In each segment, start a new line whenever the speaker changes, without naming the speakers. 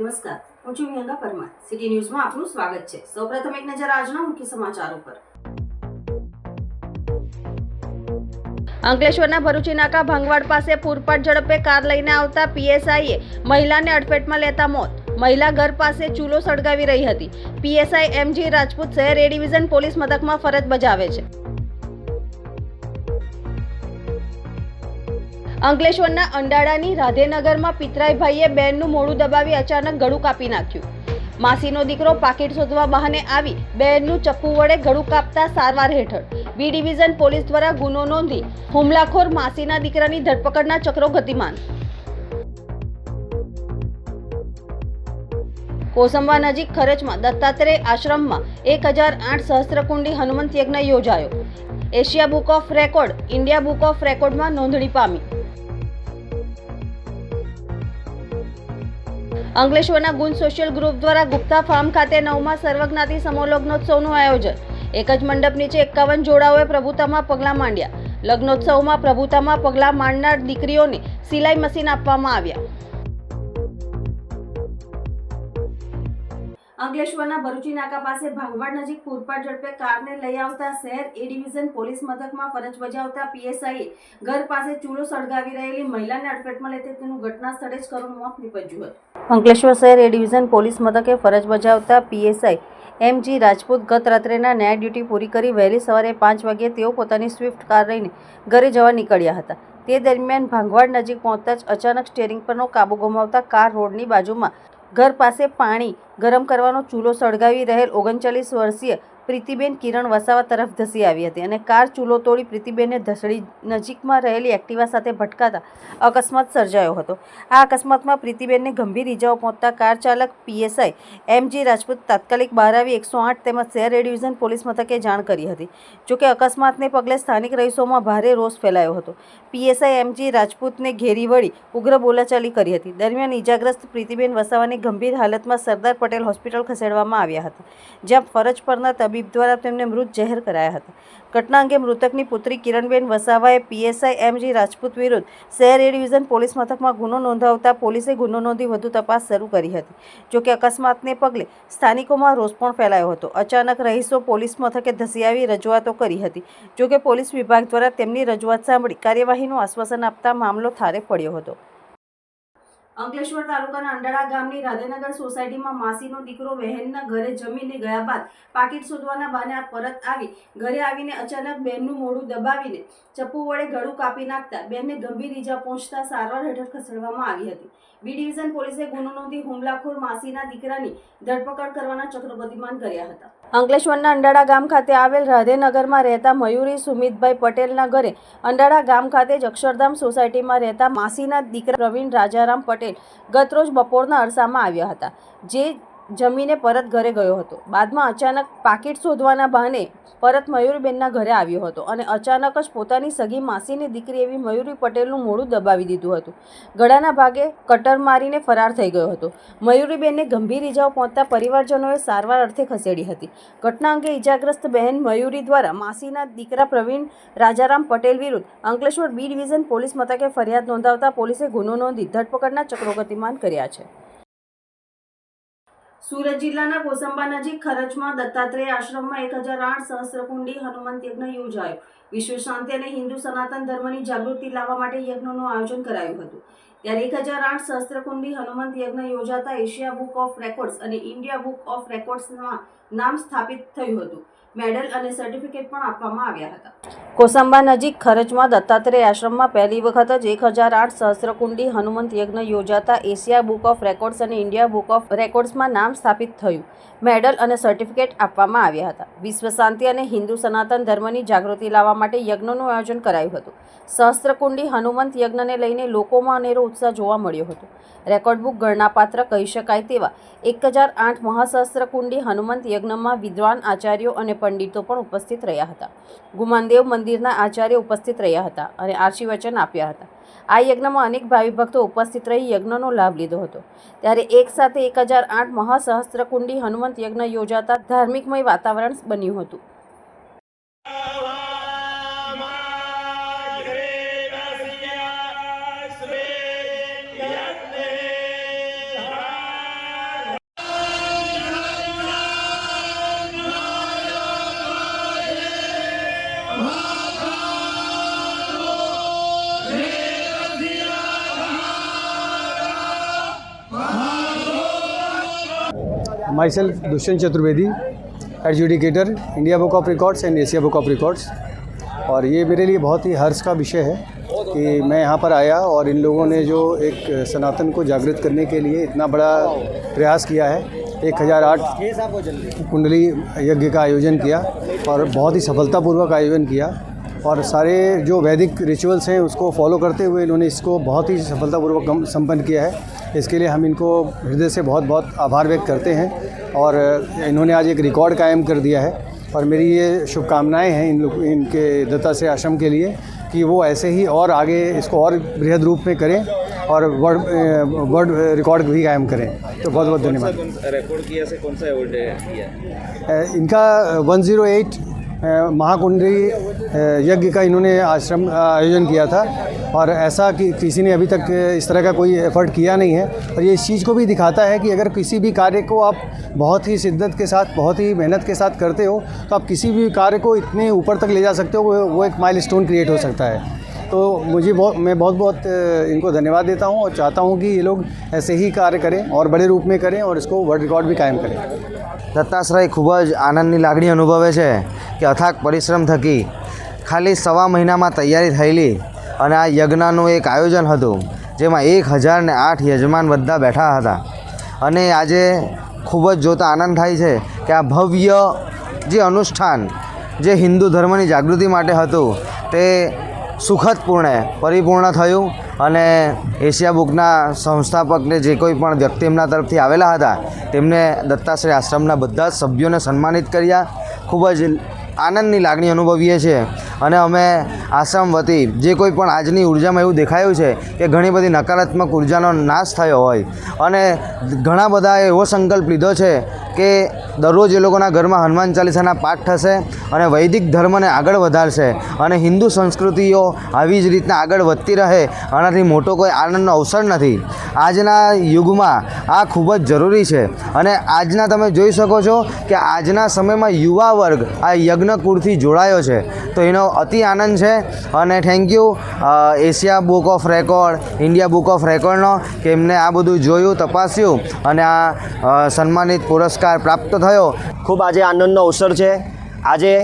નમસ્કાર. હું છું વિહંગા પરમાર. સિટી ન્યૂઝમાં આપનું સ્વાગત છે. સૌપ્રથમ એક નજર આજના મુખ્ય સમાચારો પર.
અંકલેશ્વરના ભરૂચી નાકા ભાંગવાડ પાસે પૂરપાટ ઝડપે કાર લઈને આવતા પીએસઆઈએ મહિલાને અડફેટમાં લેતા મોત. મહિલા ઘર પાસે ચૂલો સળગાવી રહી હતી. પીએસઆઈ એમજી રાજપૂત શહેર એ ડિવિઝન પોલીસ મથકમાં ફરજ બજાવે છે. અંકલેશ્વરના અંડાળાની રાધેનગરમાં પિતરાઈભાઈએ બહેનનું મોડું દબાવી અચાનક ગળું કાપી નાખ્યું. માસીનો દીકરો પાકીટ શોધવા બહાને આવી બહેનનું ચપ્પુ વડે ગળું કાપતા સારવાર હેઠળ. બી ડિવિઝન પોલીસ દ્વારા ગુનો નોંધી હુમલાખોર માસીના દીકરાની ધરપકડના ચક્રો ગતિમાન. કોસંબા નજીક ખરચમાં દત્તાત્રેય આશ્રમમાં એક હજાર આઠ સહસ્ત્રકુંડી હનુમંત યજ્ઞ યોજાયો. Asia book of record, India book of રેકોર્ડમાં નોંધણી પામી. અંકલેશ્વરના ગુંજ સોશિયલ ગ્રુપ દ્વારા ગુપ્તા ફાર્મ ખાતે નવમા સર્વજ્ઞાતિ સમૂહલગ્નોત્સવનું આયોજન. એક જ મંડપ નીચે એકાવન જોડાઓએ પ્રભુતામાં પગલાં માંડ્યા. લગ્નોત્સવમાં પ્રભુતામાં પગલાં માંડનાર દીકરીઓને સિલાઈ મશીન આપવામાં આવ્યા.
અંકલેશ્વરના ભરૂચી નાકા પાસે ભાંગવાડ નજીક પૂરપાટ ઝડપે કારને લઈ આવતા શહેર એ ડિવિઝન પોલીસ મથકમાં ફરજ બજાવતા પીએસઆઈએ ઘર પાસે ચૂલો સળગાવી રહેલી મહિલાને અડફેટમાં લેતી તેનું ઘટના સ્થળે જ કરુણ મોત નીપજ્યું હતું. અંકલેશ્વર શહેર એ ડિવિઝન પોલીસ મથકે ફરજ બજાવતા પીએસઆઈ એમ જી રાજપૂત ગત રાત્રેના ન્યાય ડ્યુટી પૂરી કરી વહેલી સવારે પાંચ વાગ્યે તેઓ પોતાની સ્વિફ્ટ કાર લઈને ઘરે જવા નીકળ્યા હતા. તે દરમિયાન ભાંગવાડ નજીક પહોંચતા જ અચાનક સ્ટેરિંગ પરનો કાબુ ગુમાવતા કાર રોડની બાજુમાં ઘર પાસે પાણી ગરમ કરવાનો ચૂલો સળગાવી રહેલ ઓગણચાલીસ વર્ષીય પ્રીતિબેન કિરણ વસાવા તરફ ધસી આવી હતી અને કાર ચૂલો તોડી પ્રીતિબેનને ધસડી નજીકમાં રહેલી એક્ટિવા સાથે ભટકાતા અકસ્માત સર્જાયો હતો. આ અકસ્માતમાં પ્રીતિબેનને ગંભીર ઇજાઓ પહોંચતા કાર ચાલક પીએસઆઈ એમજી રાજપૂત તાત્કાલિક બહાર આવી એકસો આઠ તેમજ શહેર એડિવિઝન પોલીસ મથકે જાણ કરી હતી. જોકે અકસ્માતને પગલે સ્થાનિક રહીશોમાં ભારે રોષ ફેલાયો હતો. પીએસઆઈ એમજી રાજપૂતને ઘેરી વળી ઉગ્ર બોલાચાલી કરી હતી. દરમિયાન ઇજાગ્રસ્ત પ્રીતિબેન વસાવાની ગંભીર હાલતમાં સરદાર પટેલ હોસ્પિટલ ખસેડવામાં આવ્યા હતા, જ્યાં ફરજ પરના તબીબ દ્વારા તેમને મૃત જાહેર કરાયા હતા. ઘટના અંગે મૃતકની પુત્રી કિરણબેન વસાવાએ પીએસઆઈ એમજી રાજપૂત વિરુદ્ધ શહેર એ ડિવિઝન પોલીસ મથકમાં ગુનો નોંધાવતા પોલીસે ગુનો નોંધી વધુ તપાસ શરૂ કરી હતી જોકે અકસ્માતને પગલે સ્થાનિકોમાં રોષ પણ ફેલાયો હતો. અચાનક રહીશો પોલીસ મથકે ધસી આવી રજૂઆતો કરી હતી જોકે પોલીસ વિભાગ દ્વારા તેમની રજૂઆત સાંભળી કાર્યવાહીનું આશ્વાસન આપતા મામલો થારે પડ્યો હતો. અંકલેશ્વર તાલુકાના અંડાળા ગામની રાધેનગર સોસાયટીમાં માસીનો દીકરો બહેનના ઘરે જમીને ગયા બાદ પાકીટ શોધવાના બહાને પરત આવી. ઘરે આવીને અચાનક બહેનનું મોડું દબાવીને ચપ્પુ વડે ગળું કાપી નાખતા બહેનને ગંભીર ઈજા પહોંચતા સારવાર હેઠળ ખસેડવામાં આવી હતી. બી ડિવિઝન પોલીસે ગુનો નોંધી હુમલાખોર માસીના દીકરાની ધરપકડ કરવાના ચક્રો ગતિમાન કર્યા હતા. અંકલેશ્વરના અંડાળા ગામ ખાતે આવેલ રાધેનગરમાં રહેતા મયુરી સુમિતભાઈ પટેલના ઘરે અંડાળા ગામ ખાતે જ અક્ષરધામ સોસાયટીમાં રહેતા માસીના દીકરા પ્રવીણ રાજારામ પટેલ ગતરોજ બપોરના અરસામાં આવ્યા હતા. જે જમીને પરત ઘરે ગયો હતો. બાદમાં અચાનક પાકીટ શોધવાના બહાને પરત મયુરીબેનના ઘરે આવ્યો હતો અને અચાનક જ પોતાની સગી માસીની દીકરી એવી મયુરી પટેલનું મોઢું દબાવી દીધું હતું. ગળાના ભાગે કટર મારીને ફરાર થઈ ગયો હતો. મયુરીબેનને ગંભીર ઈજાઓ પહોંચતા પરિવારજનોએ સારવાર અર્થે ખસેડી હતી. ઘટના અંગે ઈજાગ્રસ્ત બહેન મયુરી દ્વારા માસીના દીકરા પ્રવીણ રાજારામ પટેલ વિરુદ્ધ અંકલેશ્વર બી ડિવિઝન પોલીસ મથકે ફરિયાદ નોંધાવતા પોલીસે ગુનો નોંધી ધરપકડના ચક્રો ગતિમાન કર્યા છે. સુરત જિલ્લાના કોસંબા નજીક ખરચમાં દત્તાત્રેય આશ્રમમાં એક હજાર આઠ સહસ્ત્રકુંડી હનુમંત યજ્ઞ યોજાયો. વિશ્વ શાંતિ અને હિન્દુ સનાતન ધર્મની જાગૃતિ લાવવા માટે યજ્ઞનું આયોજન કરાયું હતું. ત્યારે એક હજાર આઠ સહસ્ત્રકુંડી હનુમંત યજ્ઞ યોજાતા એશિયા બુક ઓફ રેકોર્ડ્સ અને ઇન્ડિયા બુક ઓફ રેકોર્ડ્સમાં નામ સ્થાપિત થયું હતું. મેડલ અને સર્ટિફિકેટ પણ આપવામાં આવ્યા હતા. કોસંબા નજીક ખરચમાં દત્તાત્રેય આશ્રમમાં પહેલી વખત જ એક હજાર આઠ સહસ્ત્રકુંડી હનુમંત યજ્ઞ યોજાતા એશિયા બુક ઓફ રેકોર્ડ્સ અને ઇન્ડિયા બુક ઓફ રેકોર્ડ્સમાં નામ સ્થાપિત થયું. મેડલ અને સર્ટિફિકેટ આપવામાં આવ્યા હતા. વિશ્વ શાંતિ અને હિન્દુ સનાતન ધર્મની જાગૃતિ લાવવા માટે યજ્ઞનું આયોજન કરાયું હતું. સહસ્ત્રકુંડી હનુમંત યજ્ઞને લઈને લોકોમાં અનેરો ઉત્સાહ જોવા મળ્યો હતો. રેકોર્ડ બુક ગણનાપાત્ર કહી શકાય તેવા એક હજાર આઠ મહાસહસ્ત્રકુંડી હનુમંત યજ્ઞમાં વિદ્વાન આચાર્યો અને પંડિતો પણ ઉપસ્થિત રહ્યા હતા. ગુમાનદેવ મંદિરના આચાર્ય ઉપસ્થિત રહ્યા હતા અને આશીર્વચન આપ્યા હતા. આ યજ્ઞમાં અનેક ભાવિ ભક્તો ઉપસ્થિત રહી યજ્ઞનો લાભ લીધો હતો. ત્યારે એક સાથે એક હજાર આઠ મહાસહસ્ત્રકુંડી હનુમંત યજ્ઞ યોજાતા ધાર્મિકમય વાતાવરણ બન્યું હતું.
My self Dushyant Chaturvedi adjudicator India book of records and Asia book of records और ये मेरे लिए बहुत ही हर्ष का विषय है कि मैं यहाँ पर आया और इन लोगों ने जो एक सनातन को जागृत करने के लिए इतना बड़ा प्रयास किया है। एक हज़ार आठ कुंडली यज्ञ का आयोजन किया और बहुत ही सफलतापूर्वक आयोजन किया। और सारे जो वैदिक रिचुअल्स हैं उसको फॉलो करते हुए इन्होंने इसको बहुत ही सफलतापूर्वक संपन्न किया है। इसके लिए हम इनको हृदय से बहुत बहुत आभार व्यक्त करते हैं और इन्होंने आज एक रिकॉर्ड कायम कर दिया है और मेरी ये शुभकामनाएँ हैं इन लोग इनके दत्ता से आश्रम के लिए कि वो ऐसे ही और आगे इसको और बृहद रूप में करें और वर्ल्ड वर्ल्ड रिकॉर्ड भी कायम करें। तो बहुत बहुत धन्यवाद।
रेकॉर्ड किया से कौन सा अवार्ड किया?
इनका 108 अ, महाकुंडी यज्ञ का इन्होंने आश्रम आयोजन किया था। और ऐसा कि किसी ने अभी तक इस तरह का कोई एफर्ट किया नहीं है। और ये इस चीज़ को भी दिखाता है कि अगर किसी भी कार्य को आप बहुत ही शिद्दत के साथ, बहुत ही मेहनत के साथ करते हो तो आप किसी भी कार्य को इतने ऊपर तक ले जा सकते हो, वो एक माइल क्रिएट हो सकता है। तो मुझे बहुत मैं बहुत बहुत अ, इनको धन्यवाद देता हूँ और चाहता हूँ कि ये लोग ऐसे ही कार्य करें और बड़े रूप में करें और इसको वर्ल्ड रिकॉर्ड भी कायम करें
દત્તાશ્રય ખૂબ જ આનંદની લાગણી અનુભવે છે કે અથાગ પરિશ્રમ થકી ખાલી સવા મહિનામાં તૈયારી થયેલી અને આ યજ્ઞનું એક આયોજન હતું જેમાં એક હજાર ને આઠ યજમાન બધા બેઠા હતા અને આજે ખૂબ જ જોતા આનંદ થાય છે કે આ ભવ્ય જે અનુષ્ઠાન જે હિન્દુ ધર્મની જાગૃતિ માટે હતું તે સુખદપૂર્ણે પરિપૂર્ણ થયું અને એશિયા બુકના સંસ્થાપકને જે કોઈ પણ વ્યક્તિ એમના તરફથી આવેલા હતા, તેમને દત્તાશ્રય આશ્રમના બધા જ સભ્યોને સન્માનિત કર્યા. ખૂબ જ આનંદની લાગણી અનુભવીએ છીએ. અને અમે આશ્રમ વતી જે કોઈ પણ આજની ઉર્જામાં એવું દેખાયું છે કે ઘણી બધી નકારાત્મક ઉર્જાનો નાશ થયો હોય. અને ઘણા બધાએ એવો સંકલ્પ લીધો છે કે દરરોજ એ લોકોના ઘરમાં હનુમાન ચાલીસાના પાઠ થશે અને વૈદિક ધર્મને આગળ વધારશે અને હિન્દુ સંસ્કૃતિઓ આવી જ રીતના આગળ વધતી રહે, આનાથી મોટો કોઈ આનંદનો અવસર નથી. આજના યુગમાં આ ખૂબ જ જરૂરી છે. અને આજના તમે જોઈ શકો છો કે આજના સમયમાં યુવા વર્ગ, આ યજ્ઞકુળથી જોડાયો છે. તો એનો અતિ આનંદ છે અને thank you Asia book of record India book of રેકોર્ડનો કે એમને આ બધું જોયું, તપાસ્યું અને આ સન્માનિત પુરસ્કાર પ્રાપ્ત થયો.
ખૂબ આજે આનંદનો અવસર છે. આજે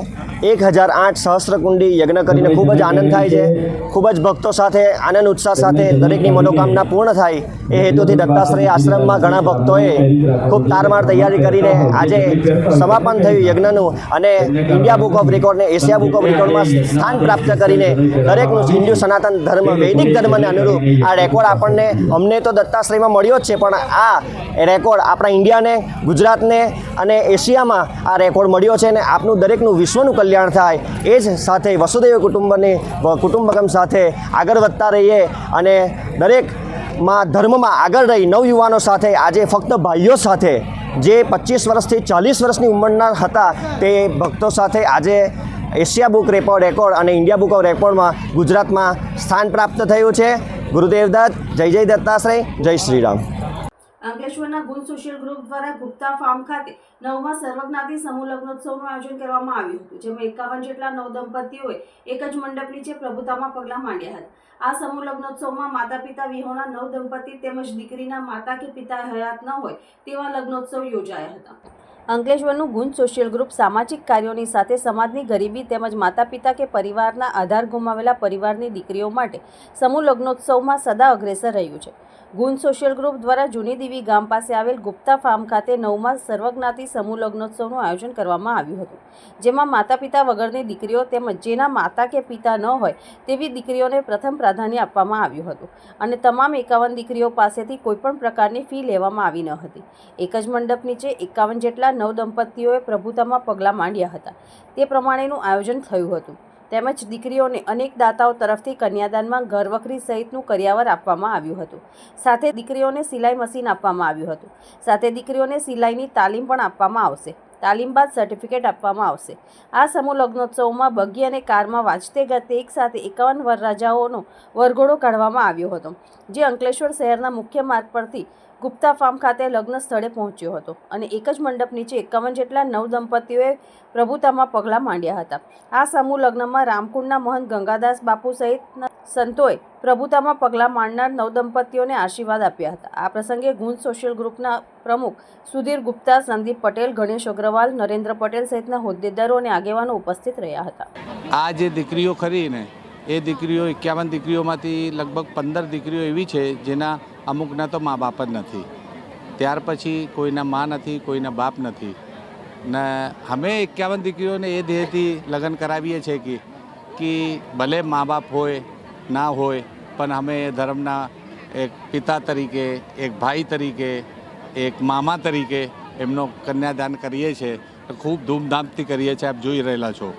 એક હજાર આઠ સહસ્ત્રકુંડી યજ્ઞ કરીને ખૂબ જ આનંદ થાય છે. ખૂબ જ ભક્તો સાથે, આનંદ, ઉત્સાહ સાથે દરેકની મનોકામના પૂર્ણ થાય. એ હેતુથી દત્તાશ્રય આશ્રમમાં ઘણા ભક્તોએ ખૂબ તારમાર તૈયારી કરીને આજે સમાપન થયું યજ્ઞનું અને ઇન્ડિયા બુક ઓફ રેકોર્ડને એશિયા બુક ઓફ રેકોર્ડમાં સ્થાન પ્રાપ્ત કરીને દરેકનું હિન્દુ સનાતન ધર્મ, વૈદિક ધર્મને અનુરૂપ આ રેકોર્ડ આપણને, અમને તો દત્તાશ્રયમાં મળ્યો જ છે, પણ આ રેકોર્ડ આપણા ઇન્ડિયાને, ગુજરાતને અને એશિયામાં આ રેકોર્ડ મળ્યો છે અને આપનું દરેકનું વિશ્વનું કલ્યાણ થાય. એ જ સાથે વસુદૈવ કુટુંબની કુટુંબકમ સાથે આગળ વધતા રહીએ અને દરેકમાં ધર્મમાં આગળ રહી નવયુવાનો સાથે, આજે ફક્ત ભાઈઓ સાથે, જે પચીસ વર્ષથી ચાલીસ વર્ષની ઉંમરના હતા, તે ભક્તો સાથે આજે એશિયા બુક રેકોર્ડ રેકોર્ડ અને ઇન્ડિયા બુક ઓફ રેકોર્ડમાં ગુજરાતમાં સ્થાન પ્રાપ્ત થયું છે. ગુરુદેવ દત્ત, જય જય દત્તાશ્રય, જય શ્રી રામ
અંકલેશ્વરના ગુણ સોશિયલ ગ્રુપ દ્વારા ગુપ્તા ફાર્મ ખાતે નવમા સર્વજ્ઞાતિ સમૂહ લગ્નોત્સવનું આયોજન કરવામાં આવ્યું હતું, જેમાં એકાવન જેટલા નવ દંપતીઓએ એક જ મંડપ નીચે પ્રભુતામાં પગલાં માંડ્યા હતા. આ સમૂહ લગ્નોત્સવમાં માતા પિતા વિહોણા નવ દંપતી તેમજ દીકરીના માતા કે પિતા હયાત ન હોય તેવા લગ્નોત્સવ યોજાયા હતા. અંકલેશ્વરનું ગુંજ સોશિયલ ગ્રુપ સામાજિક કાર્યોની સાથે સમાજની ગરીબી તેમજ માતા પિતા કે પરિવારના આધાર ગુમાવેલા પરિવારની દીકરીઓ માટે સમૂહ લગ્નોત્સવમાં સદા અગ્રેસર રહ્યું છે. ગુંજ સોશિયલ ગ્રુપ દ્વારા જૂની દેવી ગામ પાસે આવેલ ગુપ્તા ફાર્મ ખાતે નવમા સર્વજ્ઞાતિ સમૂહ લગ્નોત્સવનું આયોજન કરવામાં આવ્યું હતું, જેમાં માતા પિતા વગરની દીકરીઓ તેમજ જેના માતા કે પિતા ન હોય તેવી દીકરીઓને પ્રથમ પ્રાધાન્ય આપવામાં આવ્યું હતું અને તમામ એકાવન દીકરીઓ પાસેથી કોઈપણ પ્રકારની ફી લેવામાં આવી ન હતી. એક જ મંડપ નીચે એકાવન જેટલા નવ દંપતીઓએ પ્રભુતામાં પગલાં માંડ્યા હતા. તે પ્રમાણેનું આયોજન થયું હતું. તેમજ દીકરીઓને અનેક દાતાઓ તરફથી કન્યાદાનમાં ઘરવખરી સહિતનું કરિયાવર આપવામાં આવ્યું હતું. સાથે દીકરીઓને સિલાઈ મશીન આપવામાં આવ્યું હતું. સાથે દીકરીઓને સિલાઈની તાલીમ પણ આપવામાં આવશે. તાલીમ બાદ સર્ટિફિકેટ આપવામાં આવશે. આ સમૂહ લગ્નોત્સવમાં બગી અને કારમાં વાંચતે ગતે એકસાથે એકાવન વરરાજાઓનો વરઘોડો કાઢવામાં આવ્યો હતો, જે અંકલેશ્વર શહેરના મુખ્ય માર્ગ પરથી ગુપ્તા ફાર્મ ખાતે લગ્ન સ્થળે પહોંચ્યો હતો અને એક જ મંડપ નીચે એકાવન જેટલા નવ દંપતીઓએ પ્રભુતામાં પગલાં માંડ્યા હતા. આ સમૂહ લગ્નમાં રામકુંડના મહંત ગંગાદાસ બાપુ સહિતના સંતોએ પ્રભુતામાં પગલાં માંડનાર નવદંપતીઓને આશીર્વાદ આપ્યા હતા. આ પ્રસંગે ગુંજ સોશિયલ ગ્રુપના પ્રમુખ સુધીર ગુપ્તા, સંદીપ પટેલ, ગણેશ અગ્રવાલ, નરેન્દ્ર પટેલ સહિતના હોદ્દેદારો અને આગેવાનો ઉપસ્થિત રહ્યા હતા.
આ જે દીકરીઓ ખરીને એ દીકરીઓ એકાવન દીકરીઓમાંથી લગભગ પંદર દીકરીઓ એવી છે જેના અમુકના તો મા બાપ જ નથી. ત્યાર પછી કોઈના મા નથી, કોઈના બાપ નથી. ને અમે એકાવન દીકરીઓને એ ધ્યેયથી લગ્ન કરાવીએ છીએ કે કે ભલે મા બાપ હોય ના હોય, પણ અમે ધર્મના એક પિતા તરીકે, એક ભાઈ તરીકે, એક મામા તરીકે એમનો કન્યાદાન કરીએ છીએ. ખૂબ ધૂમધામથી કરીએ છીએ, આપ જોઈ રહેલા છો.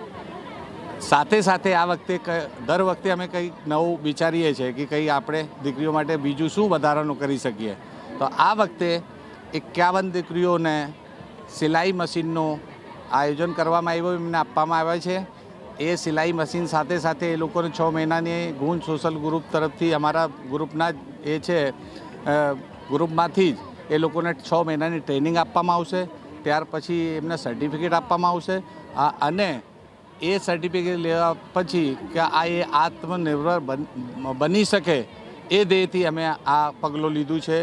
સાથે સાથે આ વખતે દર વખતે અમે કંઈક નવું વિચારીએ છીએ કે કંઈ આપણે દીકરીઓ માટે બીજું શું વધારાનું કરી શકીએ. તો આ વખતે એકાવન દીકરીઓને સિલાઈ મશીનનું આયોજન કરવામાં આવ્યું, એમને આપવામાં આવે છે. એ સિલાઈ મશીન સાથે સાથે એ લોકોને છ મહિનાની ગુંજ સોશિયલ ગ્રુપ તરફથી અમારા ગ્રુપના એ છે ગ્રુપમાંથી જ એ લોકોને છ મહિનાની ટ્રેનિંગ આપવામાં આવશે. ત્યાર પછી એમને સર્ટિફિકેટ આપવામાં આવશે. અને એ સર્ટિફિકેટ લેવા પછી કે આ એ આત્મનિર્ભર બની શકે એ ધ્યેયથી અમે આ પગલું લીધું છે.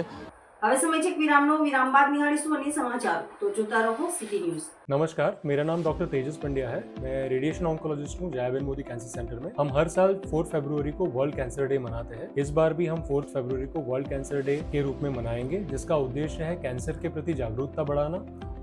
હવે સમય છે એક વિરામનો વિરામ બાદ નિહાળીશું અન્ય સમાચાર તો જોતા રહો સિટી ન્યૂઝ
नमस्कार मेरा नाम डॉक्टर तेजस पंड्या है मैं रेडिएशन ऑन्कोलॉजिस्ट हूँ जयाबेन मोदी कैंसर सेंटर में हम हर साल 4 फरवरी को वर्ल्ड कैंसर डे मनाते हैं इस बार भी हम 4 फरवरी को वर्ल्ड कैंसर डे के रूप में मनाएंगे जिसका उद्देश्य है कैंसर के प्रति जागरूकता बढ़ाना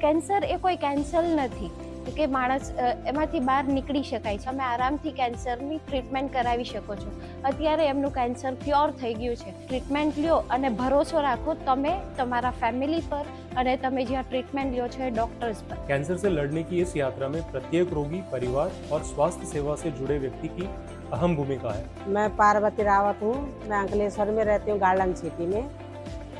કેન્સર એ કોઈ કેન્સર નથી કે માણસ અ, એમાંથી બહાર નીકળી શકાય છે તમે આરામથી કેન્સરની ટ્રીટમેન્ટ કરાવી શકો છો અત્યારે એમનું કેન્સર ક્યોર થઈ ગયું છે ટ્રીટમેન્ટ લ્યો અને ભરોસો રાખો તમે તમારા ફેમિલી પર અને તમે જ્યાં ટ્રીટમેન્ટ લ્યો છો એ ડૉક્ટર્સ પર
कैंसर से लड़ने की इस यात्रा में प्रत्येक रोगी परिवार और स्वास्थ्य सेवा से जुड़े व्यक्ति की अहम भूमिका है
मैं पार्वती रावत हूँ मैं अंकलेश्वर में रहती हूँ गार्डन सिटी में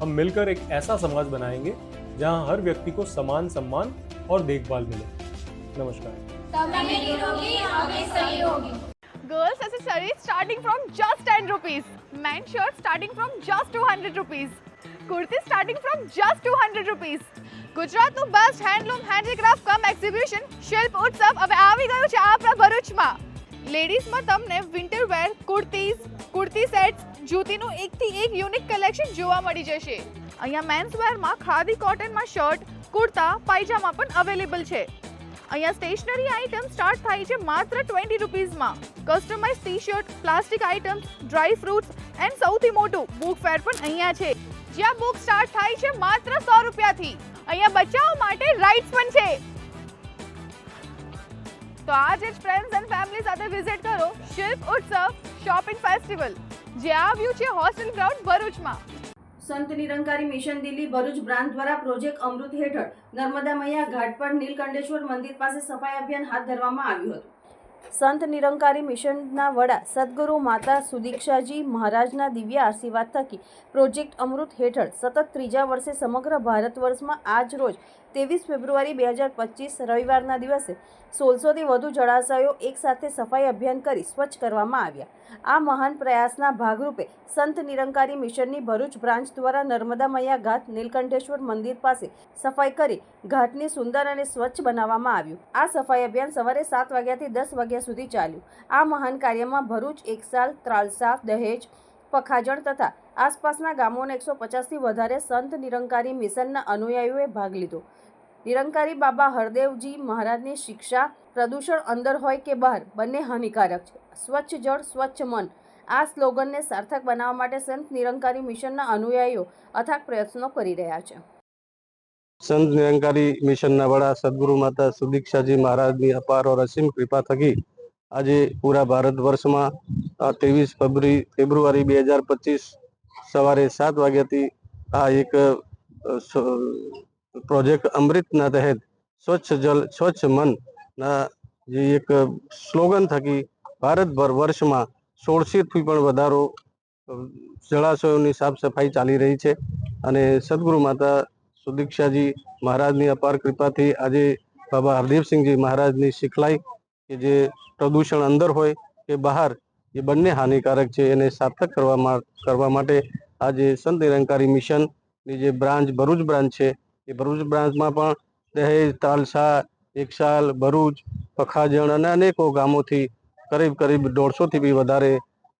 हम मिलकर एक ऐसा समाज बनाएंगे जहां हर व्यक्ति को समान सम्मान और देखभाल मिले नमस्कार
Girls accessories starting from just 10 rupees. Men shirts starting from just 200 rupees. Kurti starting from just 200 rupees. ગુજરાતનું best handloom handicraft cum exhibition શિલ્પ ઉત્સવ હવે આવી ગયું છે આપણા ભરૂચમાં લેડીઝમાં તમને winter wear kurtis, kurti sets જૂતીનું એકથી એક યુનિક કલેક્શન જોવા મળી જશે. અહીંયા મેન્સ વેરમાં ખાદી કોટનમાં શર્ટ કુર્તા, પાયજામા પણ અવેલેબલ છે. અહીંયા સ્ટેશનરી આઇટમ સ્ટાર્ટ થાય છે માત્ર twenty રૂપીઝમાં customize T shirt plastic items dry fruits and સૌથી મોટું બુક ફેર પણ અહીંયા છે. જ્યાં બુક સ્ટાર્ટ થાય છે માત્ર સો રૂપિયાથી. અહીંયા બચ્ચાઓ માટે રાઇડ્સ પણ છે. તો આજે જ ફ્રેન્ડ્સ એન્ડ ફેમિલી સાથે વિઝિટ કરો શિલ્પ ઉત્સવ શોપિંગ ફેસ્ટિવલ જે આવ્યું છે હોસ્ટેલ ગ્રાઉન્ડ ભરૂચમાં.
સંત નિરંકારી મિશન દિલ્હી ભરૂચ બ્રાન્ચ દ્વારા પ્રોજેક્ટ અમૃત હેઠળ નર્મદા મૈયા ઘાટ પર નીલકંઠેશ્વર મંદિર પાસે સફાઈ અભિયાન હાથ ધરવામાં આવ્યું હતું.
સંત નિરંકારી મિશનના વડા સદગુરુ માતા સુદીક્ષાજી મહારાજના દિવ્ય આશીર્વાદ થકી પ્રોજેક્ટ અમૃત હેઠળ સતત ત્રીજા વર્ષે સમગ્ર ભારત વર્ષમાં આજ રોજ ત્રેવીસ ફેબ્રુઆરી બે હજાર પચીસ રવિવારના દિવસે સોળસોથી વધુ જળાશયો એકસાથે સફાઈ અભિયાન કરી સ્વચ્છ કરવામાં આવ્યા. આ મહાન પ્રયાસના ભાગરૂપે સંત નિરંકારી મિશનની ભરૂચ બ્રાન્ચ દ્વારા નર્મદા મૈયા ઘાટ, નીલકંઠેશ્વર મંદિર પાસે સફાઈ કરી ઘાટને સુંદર અને સ્વચ્છ બનાવવામાં આવ્યું. આ સફાઈ અભિયાન સવારે સાત વાગ્યાથી દસ વાગ્યા સુધી ચાલ્યું. આ મહાન કાર્યમાં ભરૂચ, એકસાલ, ત્રાલસા, દહેજ, પખાજણ તથા આસપાસના ગામોના એકસો પચાસથી વધારે સંત નિરંકારી મિશનના અનુયાયીઓએ ભાગ લીધો. નિરંકારી બાબા હરદેવજી મહારાજની શિક્ષા, પ્રદૂષણ અંદર હોય કે બહાર, બંને હાનિકારક છે. સ્વચ્છ જળ, સ્વચ્છ મન. આ સ્લોગનને સાર્થક બનાવવા માટે સંત નિરંકારી મિશનના અનુયાયીઓ અથાગ પ્રયત્નો કરી રહ્યા છે.
સંત નિરંકારી મિશનના વડા સદગુરુ માતા સુદીક્ષાજી મહારાજની અપાર ઓર અસીમ કૃપા થકી આજે પૂરા ભારત વર્ષમાં ત્રેવીસ ફેબ્રુઆરી ફેબ્રુઆરી બે હજાર પચીસ સવારે સાત વાગ્યાથી આ એક પ્રોજેક્ટ અમૃતના તહેત સ્વચ્છ જલ, સ્વચ્છ મનના જે એક સ્લોગન થકી ભારતભર વર્ષમાં સોળસીથી પણ વધારો જળાશયોની સાફ સફાઈ ચાલી રહી છે. અને સદગુરુ માતા સુદીક્ષાજી મહારાજની અપાર કૃપાથી આજે બાબા હરદીપસિંહજી મહારાજની શીખલાઈ કે જે પ્રદૂષણ અંદર હોય કે બહાર, એ બંને હાનિકારક છે. એને સાર્થક કરવા કરવા માટે આજે સંત નિરંકારી મિશનની જે બ્રાન્ચ, ભરૂચ બ્રાન્ચ છે એ ભરૂચ બ્રાન્ચમાં પણ દહેજ, તાલસા, એકસાલ, ભરૂચ, પખાજણ અને અનેકો ગામોથી કરીબ કરીબ દોઢસોથી બી વધારે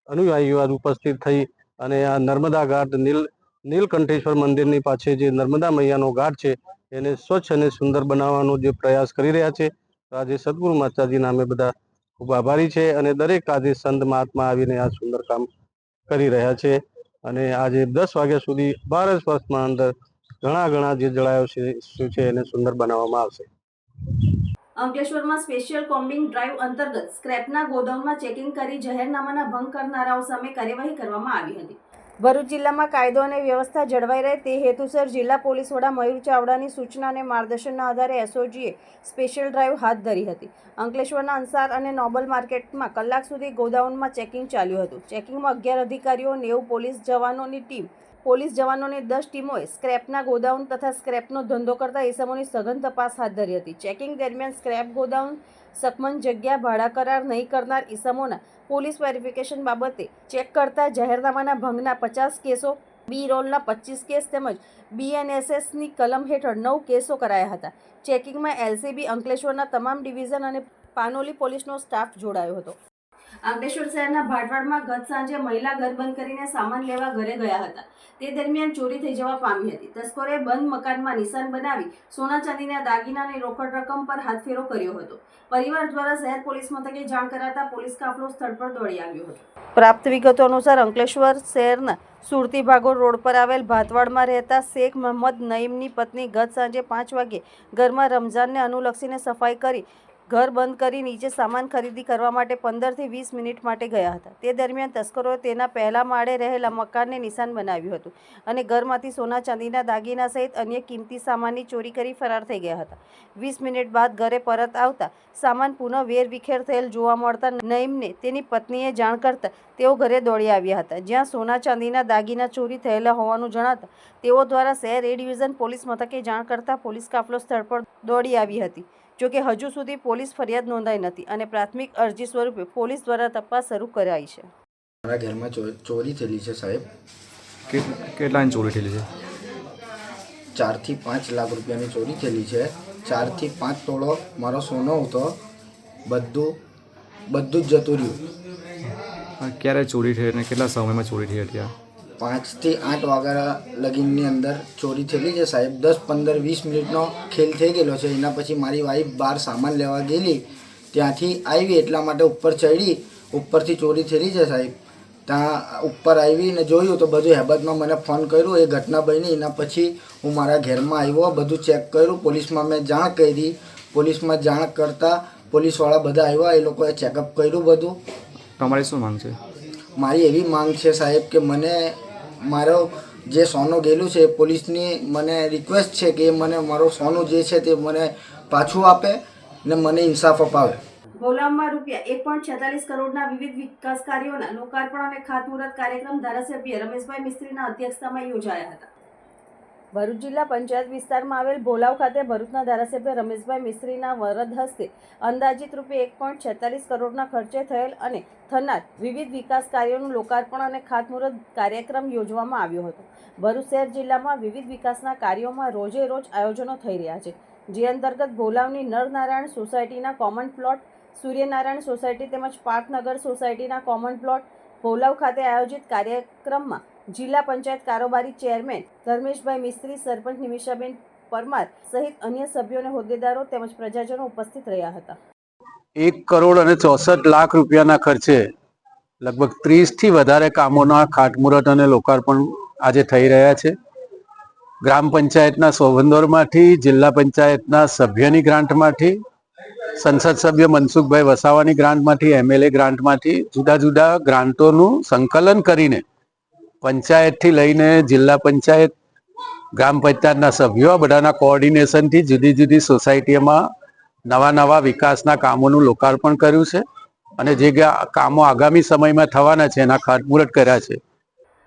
અનુયાયીઓ આજ ઉપસ્થિત થઈ અને આ નર્મદા ઘાટ નીલ, નીલકંઠેશ્વર મંદિરની પાછળ જે નર્મદા મૈયાનો ઘાટ છે, એને સ્વચ્છ અને સુંદર બનાવવાનો જે પ્રયાસ કરી રહ્યા છે આજે સદગુરુ માતાજીના અમે બધા ખૂબ આભારી છે અને દરેક આજે સંત મહાત્મા આવીને આ સુંદર કામ કરી રહ્યા છે. અને આજે દસ વાગ્યા સુધી ભારત વર્ષમાં અંદર ઘણા ઘણા જે જળાયો છે એને સુંદર બનાવવામાં આવશે.
અંકલેશ્વરમાં સ્પેશિયલ કોમ્બિંગ ડ્રાઈવ અંતર્ગત સ્ક્રેપના ગોદાઉનમાં ચેકિંગ કરી જાહેરનામાના ભંગ કરનારાઓ સામે કાર્યવાહી કરવામાં આવી હતી.
ભરૂચ જિલ્લામાં કાયદો અને વ્યવસ્થા જળવાઈ રહે તે હેતુસર જિલ્લા પોલીસ વડા મયુર ચાવડાની સૂચના અને માર્ગદર્શનના આધારે એસઓજીએ સ્પેશિયલ ડ્રાઈવ હાથ ધરી હતી. અંકલેશ્વરના અંસાર અને નોબલ માર્કેટમાં કલાક સુધી ગોડાઉનમાં ચેકિંગ ચાલ્યું હતું. ચેકિંગમાં અગિયાર અધિકારીઓ, નેવું પોલીસ જવાનોની ટીમ પોલીસ જવાનોની દસ ટીમોએ સ્ક્રેપના ગોડાઉન તથા સ્ક્રેપનો ધંધો કરતા ઇસમોની સઘન તપાસ હાથ ધરી હતી. ચેકિંગ દરમિયાન સ્ક્રેપ ગોડાઉન સકમન જગ્યા ભાડા કરાર નહીં કરનાર ઇસમોના પોલીસ વેરિફિકેશન બાબતે ચેક કરતા જાહેરનામાના ભંગના પચાસ કેસો બી રોલના પચીસ કેસ તેમજ બીએનએસએસની કલમ હેઠળ નવ કેસો કરાયા હતા. ચેકિંગમાં એલસીબી અંકલેશ્વરના તમામ ડિવિઝન અને પાનોલી પોલીસનો સ્ટાફ જોડાયો હતો.
અંકલેશ્વર શહેરના ભાટવાડમાં ગત સાંજે મહિલા ઘર બંધ કરીને સામાન લેવા ઘરે ગયા હતા. તે દરમિયાન ચોરી થઈ જવા પામી હતી. તસ્કરોએ બંધ મકાનમાં નિશાન બનાવી સોના ચાંદીના દાગીના અને રોકડ રકમ પર હાથફેરો કર્યો હતો. પરિવાર દ્વારા શહેર પોલીસ મથકે જાણ કરાતા પોલીસ કાફલો સ્થળ પર દોડી આવ્યો હતો.
પ્રાપ્ત વિગતો અનુસાર અંકલેશ્વર શહેરના સુરતી ભાગોળ રોડ પર આવેલ ભાતવાડમાં રહેતા શેખ મહંમદ નઈમની પત્ની ગત સાંજે પાંચ વાગે ઘરમાં રમઝાનને અનુલક્ષીને સફાઈ કરી ઘર બંધ કરી નીચે સામાન ખરીદી કરવા માટે પંદરથી વીસ મિનિટ માટે ગયા હતા. તે દરમિયાન તસ્કરોએ તેના પહેલા માળે રહેલા મકાનને નિશાન બનાવ્યું હતું અને ઘરમાંથી સોના ચાંદીના દાગીના સહિત અન્ય કિંમતી સામાનની ચોરી કરી ફરાર થઈ ગયા હતા. વીસ મિનિટ બાદ ઘરે પરત આવતા સામાન પુનઃ વેરવિખેર થયેલ જોવા મળતા નઈમને તેની પત્નીએ જાણ કરતા તેઓ ઘરે દોડી આવ્યા હતા. જ્યાં સોના ચાંદીના દાગીના ચોરી થયેલા હોવાનું જણાતા તેઓ દ્વારા શહેર એ ડિવિઝન પોલીસ મથકે જાણ કરતા પોલીસ કાફલો સ્થળ પર દોડી આવી હતી. જોકે હજુ સુધી પોલીસ ફરિયાદ નોંધાઈ નથી અને પ્રાથમિક અરજી સ્વરૂપે પોલીસ દ્વારા તપાસ શરૂ કરાઈ છે.
મારા ઘરમાં ચોરી થયેલી છે સાહેબ.
કેટલાની ચોરી થયેલી છે?
ચારથી પાંચ લાખ રૂપિયાની ચોરી થયેલી છે. ચારથી પાંચ તોળો મારો સોનો હતો. બધું બધું જ જતું રહ્યું.
ક્યારે ચોરી થઈ અને કેટલા સમયમાં ચોરી થઈ હતી આ?
પાંચથી આઠ વાગ્યા લગીનની અંદર ચોરી થયેલી છે સાહેબ. દસ પંદર વીસ મિનિટનો ખેલ થઈ ગયેલો છે. એના પછી મારી વાઈફ બહાર સામાન લેવા ગયેલી. ત્યાંથી આવી એટલા માટે ઉપર ચડી ઉપરથી ચોરી થયેલી છે સાહેબ. ત્યાં ઉપર આવી ને જોયું તો બધું હેબતમાં મને ફોન કર્યો. એ ઘટના બની એના પછી હું મારા ઘરમાં આવ્યો બધું ચેક કર્યું. પોલીસમાં મેં જાણ કરી. પોલીસમાં જાણ કરતાં પોલીસવાળા બધા આવ્યા. એ લોકોએ ચેકઅપ કર્યું બધું.
તમારી શું માંગ છે?
મારી એવી માંગ છે સાહેબ કે મને મારો જે સોનું ગયેલું છે પોલીસની મને રિક્વેસ્ટ છે કે મને મારો સોનું જે છે તે મને પાછું આપે ને મને ઇન્સાફ અપાવે.
ગોલામમાં રૂપિયા એક પોઈન્ટ છેતાલીસ કરોડના વિવિધ વિકાસ કાર્યોના લોકાર્પણ અને ખાતમુહૂર્ત કાર્યક્રમ ધારાસભ્ય રમેશભાઈ મિસ્ત્રીના અધ્યક્ષતામાં યોજાયા હતા.
ભરૂચ જિલ્લા પંચાયત વિસ્તારમાં આવેલ ભોલાવ ખાતે ભરૂચના ધારાસભ્ય રમેશભાઈ મિસ્ત્રીના વરદ હસ્તે અંદાજિત રૂપે એક પોઈન્ટ છેતાલીસ કરોડના ખર્ચે થયેલ અને થનાર વિવિધ વિકાસ કાર્યોનું લોકાર્પણ અને ખાતમુહૂર્ત કાર્યક્રમ યોજવામાં આવ્યો હતો. ભરૂચ શહેર જિલ્લામાં વિવિધ વિકાસના કાર્યોમાં રોજે રોજ આયોજનો થઈ રહ્યા છે. જે અંતર્ગત ભોલાવની નરનારાયણ સોસાયટીના કોમન પ્લોટ સૂર્યનારાયણ સોસાયટી તેમજ પાર્કનગર સોસાયટીના કોમન પ્લોટ ભોલાવ ખાતે આયોજિત કાર્યક્રમમાં જિલ્લા પંચાયત કારોબારી ચેરમેન ધર્મેશભાઈ મિસ્ત્રી, સરપંચ નિમિષાબેન પરમાર સહિત અન્ય સભ્યો અને હોદ્દેદારો તેમજ પ્રજાજનો ઉપસ્થિત રહ્યા હતા.
એક કરોડ અને ચોસઠ લાખ રૂપિયાના ખર્ચે લગભગ ત્રીસથી વધારે કામોના ખાટમુહૂર્ત અને લોકાર્પણ આજે થઈ રહ્યા છે. ગ્રામ પંચાયતના સોવંદોરમાંથી, જિલ્લા પંચાયતના સભ્યની ગ્રાન્ટમાંથી, સંસદ સભ્ય મનસુખભાઈ વસાવાની ગ્રાન્ટમાંથી, એમએલએ ગ્રાન્ટમાંથી જુદા જુદા ગ્રાન્ટોનું સંકલન કરીને પંચાયતથી લઈને જિલ્લા પંચાયત, ગ્રામ પંચાયતના સભ્યો બધાના કોઓર્ડિનેશનથી જુદી જુદી સોસાયટીઓમાં નવા નવા વિકાસના કામોનું લોકાર્પણ કર્યું છે. અને જે કામો આગામી સમયમાં થવાના છે, એના ખાતમુહૂર્ત કર્યા છે.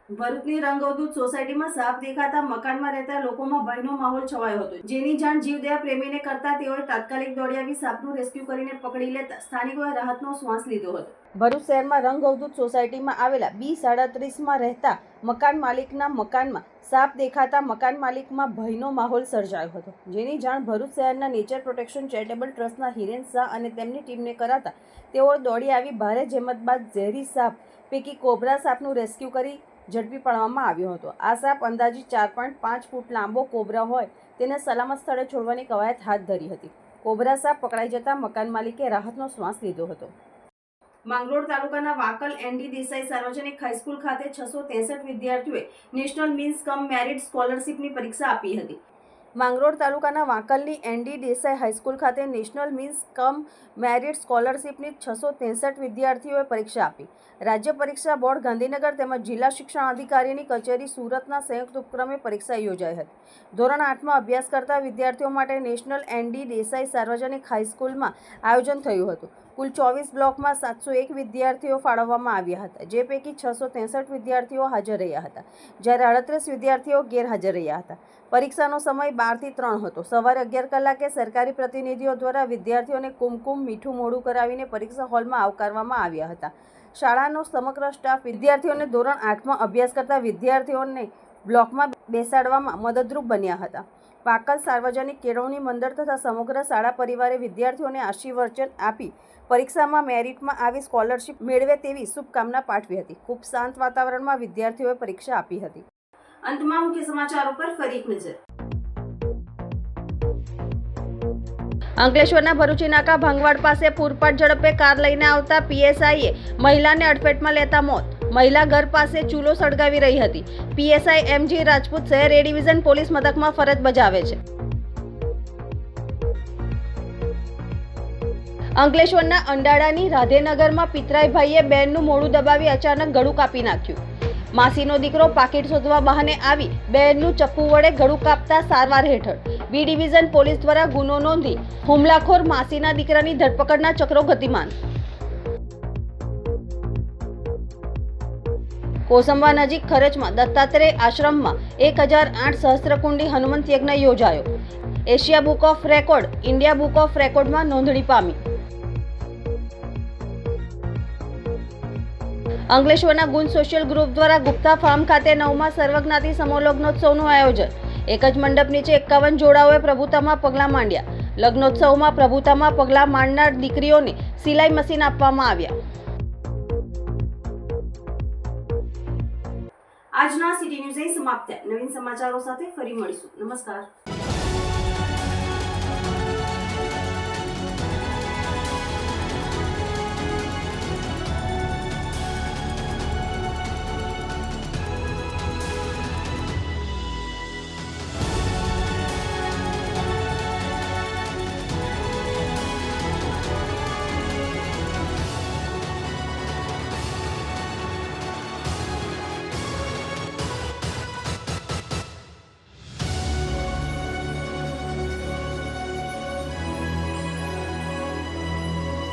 ભરૂચની રંગવદૂત સોસાયટીમાં સાપ દેખાતા મકાનમાં રહેતા લોકોમાં ભયનો માહોલ છવાયો હતો. જેની જાણ જીવદયા પ્રેમીને કરતા તેઓએ તાત્કાલિક દોડી આવી સાપનું રેસ્ક્યુ કરીને પકડી લેતા સ્થાનિકોએ રાહતનો શ્વાસ લીધો હતો.
ભરૂચ શહેરમાં રંગવદૂત સોસાયટીમાં આવેલા બી સાડત્રીસમાં રહેતા મકાન માલિકના મકાનમાં સાપ દેખાતા મકાન માલિકમાં ભયનો માહોલ સર્જાયો હતો. જેની જાણ ભરૂચ શહેરના નેચર પ્રોટેક્શન ચેરિટેબલ ટ્રસ્ટના હિરેન શાહ અને તેમની ટીમને કરાતા તેઓ દોડી આવી ભારે જેમત બાદ ઝેરી સાપ પૈકી કોબરા સાપનું રેસ્ક્યુ કરી ઝડપી પાડવામાં આવ્યો હતો. આ સાપ અંદાજિત ચાર પોઈન્ટ પાંચ ફૂટ લાંબો કોબરા હોય તેને સલામત સ્થળે છોડવાની કવાયત હાથ ધરી હતી. કોબરા સાપ પકડાઈ જતા મકાન માલિકે રાહતનો શ્વાસ લીધો હતો.
માંગરોળ તાલુકાના વાકલ એનડી દેસાઈ સાર્વજનિક હાઈસ્કૂલ ખાતે છસો વિદ્યાર્થીઓએ નેશનલ મીન્સ કમ મેરિટ સ્કોલરશીપની પરીક્ષા આપી હતી.
માંગરોળ તાલુકાના વાંકલની N D Desai high school ખાતે નેશનલ મીન્સ કમ મેરિટ સ્કોલરશીપની છસો ત્રેસઠ વિદ્યાર્થીઓએ પરીક્ષા આપી. રાજ્ય પરીક્ષા બોર્ડ ગાંધીનગર તેમજ જિલ્લા શિક્ષણ અધિકારીની કચેરી સુરતના સંયુક્ત ઉપક્રમે પરીક્ષા યોજાઈ હતી. ધોરણ આઠમાં અભ્યાસ કરતા વિદ્યાર્થીઓ માટે નેશનલ એનડી દેસાઈ સાર્વજનિક હાઈસ્કૂલમાં આયોજન થયું હતું. કુલ ચોવીસ બ્લોકમાં સાતસો એક વિદ્યાર્થીઓ ફાળવવામાં આવ્યા હતા, જે પૈકી છસો ત્રેસઠ વિદ્યાર્થીઓ હાજર રહ્યા હતા. જ્યારે અડત્રીસ વિદ્યાર્થીઓ ગેરહાજર રહ્યા હતા. પરીક્ષાનો સમય બારથી ત્રણ હતો. સવારે અગિયાર કલાકે સરકારી પ્રતિનિધિઓ દ્વારા વિદ્યાર્થીઓને કુમકુમ મીઠું મોડું કરાવીને પરીક્ષા હોલમાં આવકારવામાં આવ્યા હતા. શાળાનો સમગ્ર સ્ટાફ વિદ્યાર્થીઓને ધોરણ આઠમાં અભ્યાસ કરતા વિદ્યાર્થીઓને બ્લોકમાં બેસાડવામાં મદદરૂપ બન્યા હતા. પાકલ સાર્વજનિક કેળવણી મંડળ તથા સમગ્ર શાળા પરિવારે વિદ્યાર્થીઓને આશીર્વચન આપી પરીક્ષામાં મેરિટમાં આવી સ્કોલરશિપ મેળવે તેવી શુભકામના પાઠવી હતી. ખૂબ શાંત વાતાવરણમાં વિદ્યાર્થીઓએ પરીક્ષા આપી હતી.
અંતમાં મુખ્ય સમાચારો પર ફરી એક નજર.
અંકલેશ્વરના ભરૂચી નાકા ભંગવાડ પાસે પૂરપાટ ઝડપે કાર લઈને આવતા પીએસઆઈએ મહિલાને અડફેટમાં લેતા મોત. મહિલા ઘર પાસે ચૂલો સળગાવી રહી હતી. પીએસઆઈ એમજી રાજપૂત શહેર એ ડિવિઝન પોલીસ મથકમાં ફરજ બજાવે છે. અંકલેશ્વરના અંડાળાની રાધેનગરમાં પિતરાઈભાઈએ બેનનું મોડું દબાવી અચાનક ગળું કાપી નાખ્યું. માસીનો દીકરો પાકીટ શોધવા બહાને આવી બહેનનું ચપ્પુ વડે ગળું કાપતા સારવાર હેઠળ. બી ડિવિઝન પોલીસ દ્વારા ગુનો નોંધી હુમલાખોર માસીના દીકરાની ધરપકડના ચક્રો ગતિમાન. કોસંબા નજીક ખરચમાં દત્તાત્રેય આશ્રમમાં એક હજાર આઠ સહસ્ત્રકુંડી હનુમંત યજ્ઞ યોજાયો. Asia book of record, India book of રેકોર્ડમાં નોંધણી પામી. અંકલેશ્વરના ગુંજ સોશિયલ ગ્રુપ દ્વારા ગુપ્તા ફાર્મ ખાતે નવમા સર્વજ્ઞાતિ સમોલગ્નોત્સવનું આયોજન. એક જ મંડપ નીચે એકાવન જોડાઓએ પ્રભુતામાં પગલાં માંડ્યા. લગ્નોત્સવમાં પ્રભુતામાં પગલાં માંડનાર દીકરીઓને સિલાઈ મશીન આપવામાં આવ્યા.
આજના સિટી ન્યૂઝ સમાપ્ત નવીન સમાચારો સાથે ફરી મળીશું. નમસ્કાર.